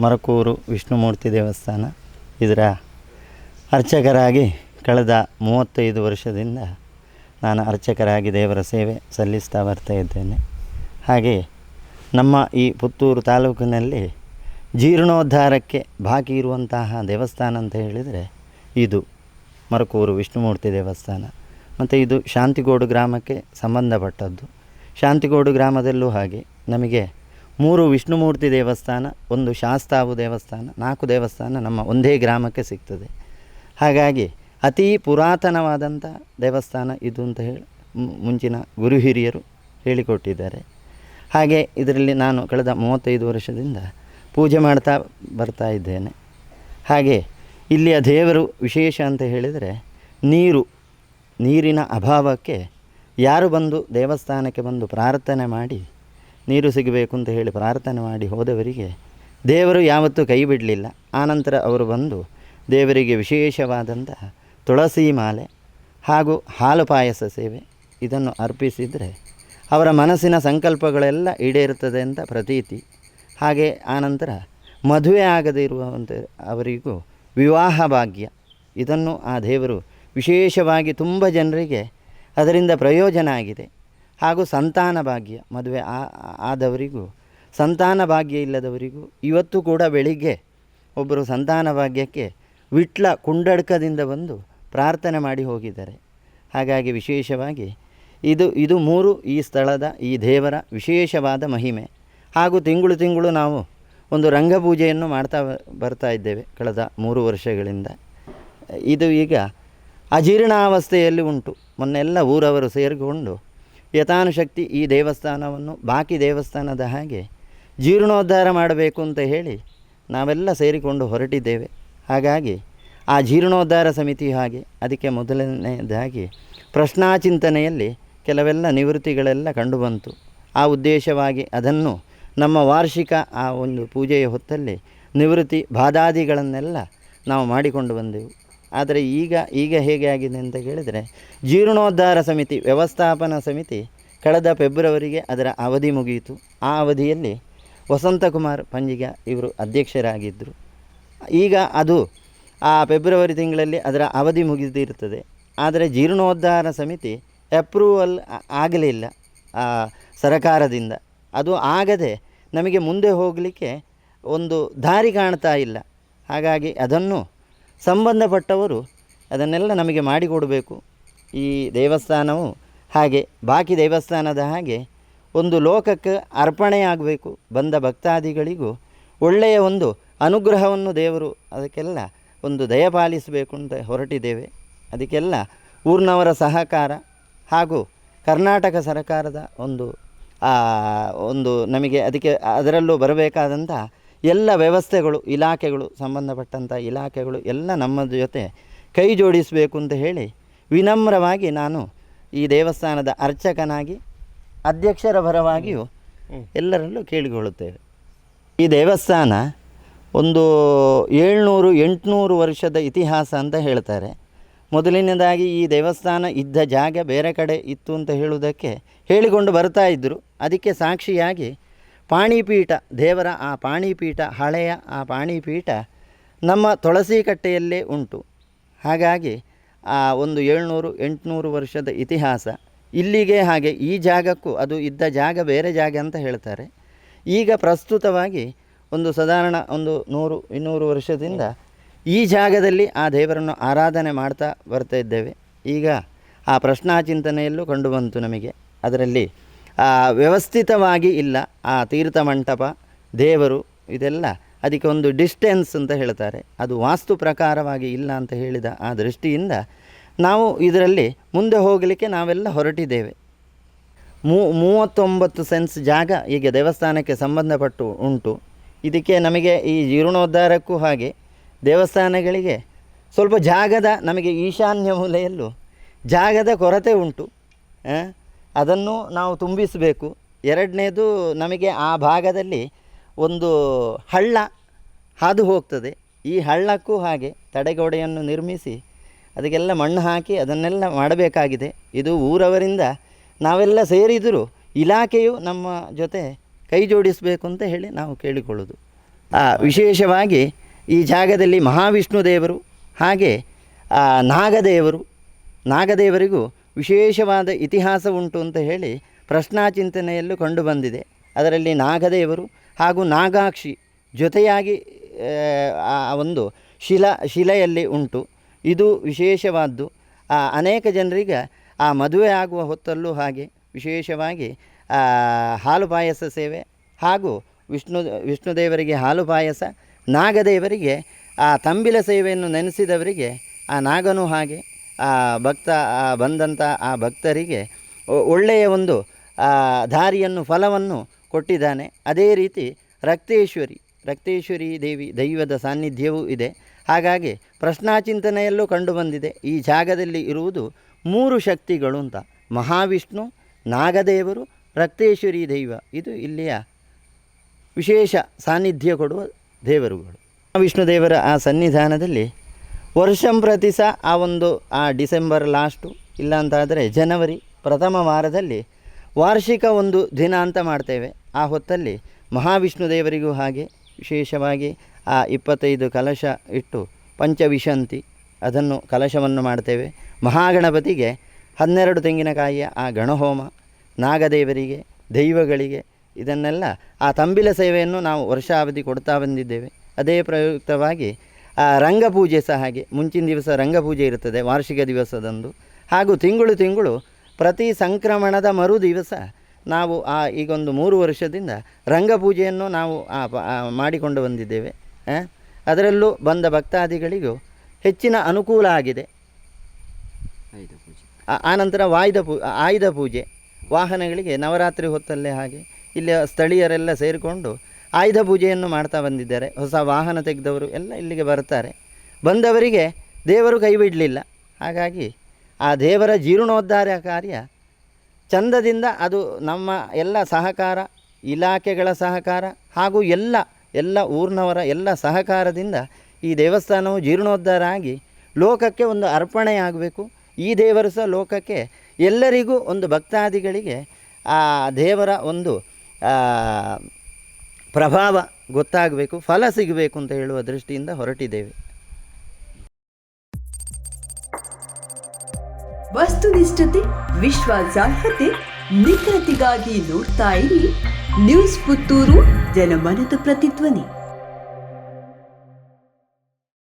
ಮರಕೂರು ವಿಷ್ಣುಮೂರ್ತಿ ದೇವಸ್ಥಾನ. ಇದರ ಅರ್ಚಕರಾಗಿ ಕಳೆದ ಮೂವತ್ತೈದು ವರ್ಷದಿಂದ ನಾನು ಅರ್ಚಕರಾಗಿ ದೇವರ ಸೇವೆ ಸಲ್ಲಿಸ್ತಾ ಬರ್ತಾ ಇದ್ದೇನೆ. ಹಾಗೆ ನಮ್ಮ ಈ ಪುತ್ತೂರು ತಾಲೂಕಿನಲ್ಲಿ ಜೀರ್ಣೋದ್ಧಾರಕ್ಕೆ ಬಾಕಿ ಇರುವಂತಹ ದೇವಸ್ಥಾನ ಅಂತ ಹೇಳಿದರೆ ಇದು ಮರಕೂರು ವಿಷ್ಣುಮೂರ್ತಿ ದೇವಸ್ಥಾನ. ಮತ್ತು ಇದು ಶಾಂತಿಗೋಡು ಗ್ರಾಮಕ್ಕೆ ಸಂಬಂಧಪಟ್ಟದ್ದು. ಶಾಂತಿಗೋಡು ಗ್ರಾಮದಲ್ಲೂ ಹಾಗೆ ನಮಗೆ ಮೂರು ವಿಷ್ಣುಮೂರ್ತಿ ದೇವಸ್ಥಾನ, ಒಂದು ಶಾಸ್ತಾವು ದೇವಸ್ಥಾನ, ನಾಲ್ಕು ದೇವಸ್ಥಾನ ನಮ್ಮ ಒಂದೇ ಗ್ರಾಮಕ್ಕೆ ಸಿಗ್ತದೆ. ಹಾಗಾಗಿ ಅತೀ ಪುರಾತನವಾದಂಥ ದೇವಸ್ಥಾನ ಇದು ಅಂತ ಹೇಳಿ ಮುಂಚಿನ ಗುರು ಹಿರಿಯರು ಹೇಳಿಕೊಟ್ಟಿದ್ದಾರೆ. ಹಾಗೆ ಇದರಲ್ಲಿ ನಾನು ಕಳೆದ ಮೂವತ್ತೈದು ವರ್ಷದಿಂದ ಪೂಜೆ ಮಾಡ್ತಾ ಬರ್ತಾ ಇದ್ದೇನೆ. ಹಾಗೆ ಇಲ್ಲಿಯ ದೇವರು ವಿಶೇಷ ಅಂತ ಹೇಳಿದರೆ ನೀರು, ನೀರಿನ ಅಭಾವಕ್ಕೆ ಯಾರು ಬಂದು ದೇವಸ್ಥಾನಕ್ಕೆ ಬಂದು ಪ್ರಾರ್ಥನೆ ಮಾಡಿ ನೀರು ಸಿಗಬೇಕು ಅಂತ ಹೇಳಿ ಪ್ರಾರ್ಥನೆ ಮಾಡಿ ಹೋದವರಿಗೆ ದೇವರು ಯಾವತ್ತೂ ಕೈ ಬಿಡಲಿಲ್ಲ. ಆನಂತರ ಅವರು ಬಂದು ದೇವರಿಗೆ ವಿಶೇಷವಾದಂತಹ ತುಳಸಿ ಮಾಲೆ ಹಾಗೂ ಹಾಲು ಪಾಯಸ ಸೇವೆ ಇದನ್ನು ಅರ್ಪಿಸಿದರೆ ಅವರ ಮನಸ್ಸಿನ ಸಂಕಲ್ಪಗಳೆಲ್ಲ ಈಡೇರುತ್ತದೆ ಅಂತ ಪ್ರತೀತಿ. ಹಾಗೆ ಆನಂತರ ಮದುವೆ ಆಗದೇ ಇರುವಂಥ ಅವರಿಗೂ ವಿವಾಹ ಭಾಗ್ಯ. ಇದನ್ನು ಆ ದೇವರು ವಿಶೇಷವಾಗಿ ತುಂಬ ಜನರಿಗೆ ಅದರಿಂದ ಪ್ರಯೋಜನ ಆಗಿದೆ. ಹಾಗೂ ಸಂತಾನ ಭಾಗ್ಯ ಮದುವೆ ಆದವರಿಗೂ, ಸಂತಾನ ಭಾಗ್ಯ ಇಲ್ಲದವರಿಗೂ, ಇವತ್ತು ಕೂಡ ಬೆಳಿಗ್ಗೆ ಒಬ್ಬರು ಸಂತಾನ ಭಾಗ್ಯಕ್ಕೆ ವಿಟ್ಲ ಕುಂಡಡ್ಕದಿಂದ ಬಂದು ಪ್ರಾರ್ಥನೆ ಮಾಡಿ ಹೋಗಿದ್ದಾರೆ. ಹಾಗಾಗಿ ವಿಶೇಷವಾಗಿ ಇದು ಇದು ಮೂರು ಈ ಸ್ಥಳದ, ಈ ದೇವರ ವಿಶೇಷವಾದ ಮಹಿಮೆ. ಹಾಗೂ ತಿಂಗಳು ತಿಂಗಳು ನಾವು ಒಂದು ರಂಗಪೂಜೆಯನ್ನು ಮಾಡ್ತಾ ಬರ್ತಾ ಇದ್ದೇವೆ ಕಳೆದ ಮೂರು ವರ್ಷಗಳಿಂದ. ಇದು ಈಗ ಅಜೀರ್ಣಾವಸ್ಥೆಯಲ್ಲಿ ಉಂಟು. ಮೊನ್ನೆಲ್ಲ ಊರವರು ಸೇರಿಕೊಂಡು ಯಥಾನುಶಕ್ತಿ ಈ ದೇವಸ್ಥಾನವನ್ನು, ಬಾಕಿ ದೇವಸ್ಥಾನದ ಹಾಗೆ ಜೀರ್ಣೋದ್ಧಾರ ಮಾಡಬೇಕು ಅಂತ ಹೇಳಿ ನಾವೆಲ್ಲ ಸೇರಿಕೊಂಡು ಹೊರಟಿದ್ದೇವೆ. ಹಾಗಾಗಿ ಆ ಜೀರ್ಣೋದ್ಧಾರ ಸಮಿತಿ ಹಾಗೆ, ಅದಕ್ಕೆ ಮೊದಲನೆಯದಾಗಿ ಪ್ರಶ್ನಾಚಿಂತನೆಯಲ್ಲಿ ಕೆಲವೆಲ್ಲ ನಿವೃತ್ತಿಗಳೆಲ್ಲ ಕಂಡುಬಂತು. ಆ ಉದ್ದೇಶವಾಗಿ ಅದನ್ನು ನಮ್ಮ ವಾರ್ಷಿಕ ಆ ಒಂದು ಪೂಜೆಯ ಹೊತ್ತಲ್ಲಿ ನಿವೃತ್ತಿ ಬಾಧಾದಿಗಳನ್ನೆಲ್ಲ ನಾವು ಮಾಡಿಕೊಂಡು ಬಂದೆವು. ಆದರೆ ಈಗ ಈಗ ಹೇಗೆ ಆಗಿದೆ ಅಂತ ಕೇಳಿದರೆ, ಜೀರ್ಣೋದ್ಧಾರ ಸಮಿತಿ, ವ್ಯವಸ್ಥಾಪನಾ ಸಮಿತಿ ಕಳೆದ ಫೆಬ್ರವರಿಗೆ ಅದರ ಅವಧಿ ಮುಗಿಯಿತು. ಆ ಅವಧಿಯಲ್ಲಿ ವಸಂತಕುಮಾರ್ ಪಂಜಿಗ ಇವರು ಅಧ್ಯಕ್ಷರಾಗಿದ್ದರು. ಈಗ ಅದು ಆ ಫೆಬ್ರವರಿ ತಿಂಗಳಲ್ಲಿ ಅದರ ಅವಧಿ ಮುಗಿದಿರುತ್ತದೆ. ಆದರೆ ಜೀರ್ಣೋದ್ಧಾರ ಸಮಿತಿ ಅಪ್ರೂವಲ್ ಆಗಲಿಲ್ಲ ಆ ಸರಕಾರದಿಂದ. ಅದು ಆಗದೆ ನಮಗೆ ಮುಂದೆ ಹೋಗಲಿಕ್ಕೆ ಒಂದು ದಾರಿ ಕಾಣ್ತಾ ಇಲ್ಲ. ಹಾಗಾಗಿ ಅದನ್ನು ಸಂಬಂಧಪಟ್ಟವರು ಅದನ್ನೆಲ್ಲ ನಮಗೆ ಮಾಡಿಕೊಡಬೇಕು. ಈ ದೇವಸ್ಥಾನವು ಹಾಗೆ, ಬಾಕಿ ದೇವಸ್ಥಾನದ ಹಾಗೆ ಒಂದು ಲೋಕಕ್ಕೆ ಅರ್ಪಣೆಯಾಗಬೇಕು. ಬಂದ ಭಕ್ತಾದಿಗಳಿಗೂ ಒಳ್ಳೆಯ ಒಂದು ಅನುಗ್ರಹವನ್ನು ದೇವರು ಅದಕ್ಕೆಲ್ಲ ಒಂದು ದಯಪಾಲಿಸಬೇಕು ಅಂತ ಹೊರಟಿದ್ದೇವೆ. ಅದಕ್ಕೆಲ್ಲ ಊರಿನವರ ಸಹಕಾರ ಹಾಗೂ ಕರ್ನಾಟಕ ಸರ್ಕಾರದ ಒಂದು ಒಂದು ನಮಗೆ ಅದಕ್ಕೆ ಅದರಲ್ಲೂ ಬರಬೇಕಾದಂಥ ಎಲ್ಲ ವ್ಯವಸ್ಥೆಗಳು ಇಲಾಖೆಗಳು ಸಂಬಂಧಪಟ್ಟಂಥ ಇಲಾಖೆಗಳು ಎಲ್ಲ ನಮ್ಮ ಜೊತೆ ಕೈ ಜೋಡಿಸಬೇಕು ಅಂತ ಹೇಳಿ ವಿನಮ್ರವಾಗಿ ನಾನು ಈ ದೇವಸ್ಥಾನದ ಅರ್ಚಕನಾಗಿ ಅಧ್ಯಕ್ಷರ ಪರವಾಗಿಯೂ ಎಲ್ಲರಲ್ಲೂ ಕೇಳಿಕೊಳ್ಳುತ್ತೇವೆ. ಈ ದೇವಸ್ಥಾನ ಒಂದು ಏಳ್ನೂರು ಎಂಟುನೂರು ವರ್ಷದ ಇತಿಹಾಸ ಅಂತ ಹೇಳ್ತಾರೆ. ಮೊದಲಿನದಾಗಿ ಈ ದೇವಸ್ಥಾನ ಇದ್ದ ಜಾಗ ಬೇರೆ ಕಡೆ ಇತ್ತು ಅಂತ ಹೇಳುವುದಕ್ಕೆ ಹೇಳಿಕೊಂಡು ಬರ್ತಾ ಇದ್ದರು ಅದಕ್ಕೆ ಸಾಕ್ಷಿಯಾಗಿ ಪಾಣಿಪೀಠ, ದೇವರ ಆ ಪಾಣಿಪೀಠ, ಹಳೆಯ ಆ ಪಾಣಿಪೀಠ ನಮ್ಮ ತುಳಸಿ ಕಟ್ಟೆಯಲ್ಲೇ ಉಂಟು. ಹಾಗಾಗಿ ಆ ಒಂದು ಏಳ್ನೂರು, ಎಂಟುನೂರು ವರ್ಷದ ಇತಿಹಾಸ ಇಲ್ಲಿಗೆ ಹಾಗೆ ಈ ಜಾಗಕ್ಕೂ ಅದು ಇದ್ದ ಜಾಗ ಬೇರೆ ಜಾಗ ಅಂತ ಹೇಳ್ತಾರೆ. ಈಗ ಪ್ರಸ್ತುತವಾಗಿ ಒಂದು ಸಾಧಾರಣ ಒಂದು ನೂರು, ಇನ್ನೂರು ವರ್ಷದಿಂದ ಈ ಜಾಗದಲ್ಲಿ ಆ ದೇವರನ್ನು ಆರಾಧನೆ ಮಾಡ್ತಾ ಬರ್ತಾ ಇದ್ದೇವೆ. ಈಗ ಆ ಪ್ರಶ್ನಾಚಿಂತನೆಯಲ್ಲೂ ಕಂಡುಬಂತು ನಮಗೆ. ಅದರಲ್ಲಿ ವ್ಯವಸ್ಥಿತವಾಗಿ ಇಲ್ಲ. ಆ ತೀರ್ಥ ಮಂಟಪ, ದೇವರು ಇದೆಲ್ಲ ಅದಕ್ಕೆ ಒಂದು ಡಿಸ್ಟೆನ್ಸ್ ಅಂತ ಹೇಳ್ತಾರೆ. ಅದು ವಾಸ್ತು ಪ್ರಕಾರವಾಗಿ ಇಲ್ಲ ಅಂತ ಹೇಳಿದ ಆ ದೃಷ್ಟಿಯಿಂದ ನಾವು ಇದರಲ್ಲಿ ಮುಂದೆ ಹೋಗಲಿಕ್ಕೆ ನಾವೆಲ್ಲ ಹೊರಟಿದ್ದೇವೆ. ಮೂ, ಮೂವತ್ತೊಂಬತ್ತು ಸೆನ್ಸ್ ಜಾಗ ಈಗ ದೇವಸ್ಥಾನಕ್ಕೆ ಸಂಬಂಧಪಟ್ಟು ಉಂಟು. ಇದಕ್ಕೆ ನಮಗೆ ಈ ಜೀರ್ಣೋದ್ಧಾರಕ್ಕೂ ಹಾಗೆ ದೇವಸ್ಥಾನಗಳಿಗೆ ಸ್ವಲ್ಪ ಜಾಗದ ನಮಗೆ ಈಶಾನ್ಯ ಮೂಲೆಯಲ್ಲೂ ಜಾಗದ ಕೊರತೆ ಉಂಟು. ಅದನ್ನು ನಾವು ತುಂಬಿಸಬೇಕು. ಎರಡನೇದು ನಮಗೆ ಆ ಭಾಗದಲ್ಲಿ ಒಂದು ಹಳ್ಳ ಹಾದು ಹೋಗ್ತದೆ. ಈ ಹಳ್ಳಕ್ಕೂ ಹಾಗೆ ತಡೆಗೋಡೆಯನ್ನು ನಿರ್ಮಿಸಿ ಅದಕ್ಕೆಲ್ಲ ಮಣ್ಣು ಹಾಕಿ ಅದನ್ನೆಲ್ಲ ಮಾಡಬೇಕಾಗಿದೆ. ಇದು ಊರವರಿಂದ ನಾವೆಲ್ಲ ಸೇರಿದರೂ ಇಲಾಖೆಯು ನಮ್ಮ ಜೊತೆ ಕೈ ಜೋಡಿಸಬೇಕು ಅಂತ ಹೇಳಿ ನಾವು ಕೇಳಿಕೊಳ್ಳೋದು ವಿಶೇಷವಾಗಿ ಈ ಜಾಗದಲ್ಲಿ ಮಹಾವಿಷ್ಣು ದೇವರು ಹಾಗೆ ನಾಗದೇವರು, ನಾಗದೇವರಿಗೂ ವಿಶೇಷವಾದ ಇತಿಹಾಸ ಉಂಟು ಅಂತ ಹೇಳಿ ಪ್ರಶ್ನಾಚಿಂತನೆಯಲ್ಲೂ ಕಂಡುಬಂದಿದೆ. ಅದರಲ್ಲಿ ನಾಗದೇವರು ಹಾಗೂ ನಾಗಾಕ್ಷಿ ಜೊತೆಯಾಗಿ ಆ, ಒಂದು ಶಿಲಾ ಶಿಲೆಯಲ್ಲಿ ಉಂಟು. ಇದು ವಿಶೇಷವಾದ್ದು. ಆ, ಅನೇಕ ಜನರಿಗೆ ಆ ಮದುವೆ ಆಗುವ ಹೊತ್ತಲ್ಲೂ ಹಾಗೆ ವಿಶೇಷವಾಗಿ ಹಾಲು ಪಾಯಸ ಸೇವೆ ಹಾಗೂ ವಿಷ್ಣು ವಿಷ್ಣುದೇವರಿಗೆ ಹಾಲು ಪಾಯಸ ನಾಗದೇವರಿಗೆ ಆ ತಂಬಿಲ ಸೇವೆಯನ್ನು ನೆನೆಸಿದವರಿಗೆ ಆ ನಾಗನೂ ಹಾಗೆ. ಆ ಭಕ್ತ, ಆ ಬಂದಂಥ ಆ ಭಕ್ತರಿಗೆ ಒಳ್ಳೆಯ ಒಂದು ದಾರಿಯನ್ನು, ಫಲವನ್ನು ಕೊಟ್ಟಿದ್ದಾನೆ. ಅದೇ ರೀತಿ ರಕ್ತೇಶ್ವರಿ ರಕ್ತೇಶ್ವರಿ ದೇವಿ ದೈವದ ಸಾನ್ನಿಧ್ಯವೂ ಇದೆ. ಹಾಗಾಗಿ ಪ್ರಶ್ನಾಚಿಂತನೆಯಲ್ಲೂ ಕಂಡುಬಂದಿದೆ ಈ ಜಾಗದಲ್ಲಿ ಇರುವುದು ಮೂರು ಶಕ್ತಿಗಳು ಅಂತ. ಮಹಾವಿಷ್ಣು, ನಾಗದೇವರು, ರಕ್ತೇಶ್ವರಿ ದೈವ. ಇದು ಇಲ್ಲಿಯ ವಿಶೇಷ ಸಾನ್ನಿಧ್ಯ ಕೊಡುವ ದೇವರುಗಳು. ವಿಷ್ಣು ದೇವರ ಆ ಸನ್ನಿಧಾನದಲ್ಲಿ ವರ್ಷಂ ಪ್ರತಿ ಸಹ ಆ ಒಂದು, ಆ ಡಿಸೆಂಬರ್ ಲಾಸ್ಟು ಇಲ್ಲಾಂತಾದರೆ ಜನವರಿ, ಪ್ರಥಮ ವಾರದಲ್ಲಿ ವಾರ್ಷಿಕ ಒಂದು ದಿನ ಅಂತ ಮಾಡ್ತೇವೆ. ಆ ಹೊತ್ತಲ್ಲಿ ಮಹಾವಿಷ್ಣು ದೇವರಿಗೂ ಹಾಗೆ ವಿಶೇಷವಾಗಿ ಆ ಇಪ್ಪತ್ತೈದು ಕಲಶ ಇಟ್ಟು ಪಂಚವಿಶಂತಿ, ಅದನ್ನು ಕಲಶವನ್ನು ಮಾಡ್ತೇವೆ. ಮಹಾಗಣಪತಿಗೆ ಹನ್ನೆರಡು ತೆಂಗಿನಕಾಯಿಯ ಆ ಗಣಹೋಮ, ನಾಗದೇವರಿಗೆ, ದೈವಗಳಿಗೆ ಇದನ್ನೆಲ್ಲ ಆ ತಂಬಿಲ ಸೇವೆಯನ್ನು ನಾವು ವರ್ಷಾವಧಿ ಕೊಡ್ತಾ ಬಂದಿದ್ದೇವೆ. ಅದೇ ಪ್ರಯುಕ್ತವಾಗಿ ರಂಗಪೂಜೆ ಸಹ ಹಾಗೆ. ಮುಂಚಿನ ದಿವಸ ರಂಗಪೂಜೆ ಇರುತ್ತದೆ ವಾರ್ಷಿಕ ದಿವಸದಂದು. ಹಾಗೂ ತಿಂಗಳು ತಿಂಗಳು ಪ್ರತಿ ಸಂಕ್ರಮಣದ ಮರು ದಿವಸ ನಾವು ಆ ಈಗೊಂದು ಮೂರು ವರ್ಷದಿಂದ ರಂಗಪೂಜೆಯನ್ನು ನಾವು ಮಾಡಿಕೊಂಡು ಬಂದಿದ್ದೇವೆ. ಅದರಲ್ಲೂ ಬಂದ ಭಕ್ತಾದಿಗಳಿಗೂ ಹೆಚ್ಚಿನ ಅನುಕೂಲ ಆಗಿದೆ. ಆನಂತರ ವಾಯುಧ ಪೂ ಆಯುಧ ಪೂಜೆ. ವಾಹನಗಳಿಗೆ ನವರಾತ್ರಿ ಹೊತ್ತಲ್ಲೇ ಹಾಗೆ ಇಲ್ಲಿ ಸ್ಥಳೀಯರೆಲ್ಲ ಸೇರಿಕೊಂಡು ಆಯುಧ ಪೂಜೆಯನ್ನು ಮಾಡ್ತಾ ಬಂದಿದ್ದಾರೆ. ಹೊಸ ವಾಹನ ತೆಗೆದವರು ಎಲ್ಲ ಇಲ್ಲಿಗೆ ಬರ್ತಾರೆ ಬಂದವರಿಗೆ ದೇವರು ಕೈ ಬಿಡಲಿಲ್ಲ. ಹಾಗಾಗಿ ಆ ದೇವರ ಜೀರ್ಣೋದ್ಧಾರ ಕಾರ್ಯ ಚಂದದಿಂದ ಅದು ನಮ್ಮ ಎಲ್ಲ ಸಹಕಾರ, ಇಲಾಖೆಗಳ ಸಹಕಾರ ಹಾಗೂ ಎಲ್ಲ ಎಲ್ಲ ಊರಿನವರ ಎಲ್ಲ ಸಹಕಾರದಿಂದ ಈ ದೇವಸ್ಥಾನವು ಜೀರ್ಣೋದ್ಧಾರ ಆಗಿ ಲೋಕಕ್ಕೆ ಒಂದು ಅರ್ಪಣೆಯಾಗಬೇಕು. ಈ ದೇವರು ಸಹ ಲೋಕಕ್ಕೆ ಎಲ್ಲರಿಗೂ ಒಂದು ಭಕ್ತಾದಿಗಳಿಗೆ ಆ ದೇವರ ಒಂದು ಪ್ರಭಾವ ಗೊತ್ತಾಗಬೇಕು, ಫಲ ಸಿಗಬೇಕು ಅಂತ ಹೇಳುವ ದೃಷ್ಟಿಯಿಂದ ಹೊರಟಿದ್ದೇವೆ. ವಸ್ತುನಿಷ್ಠತೆ, ವಿಶ್ವಾಸಾರ್ಹತೆ, ನಿಖರತೆಗಾಗಿ ನೋಡ್ತಾ ಇರಿ. ನ್ಯೂಸ್ ಪುತ್ತೂರು, ಜನಮನದ ಪ್ರತಿಧ್ವನಿ.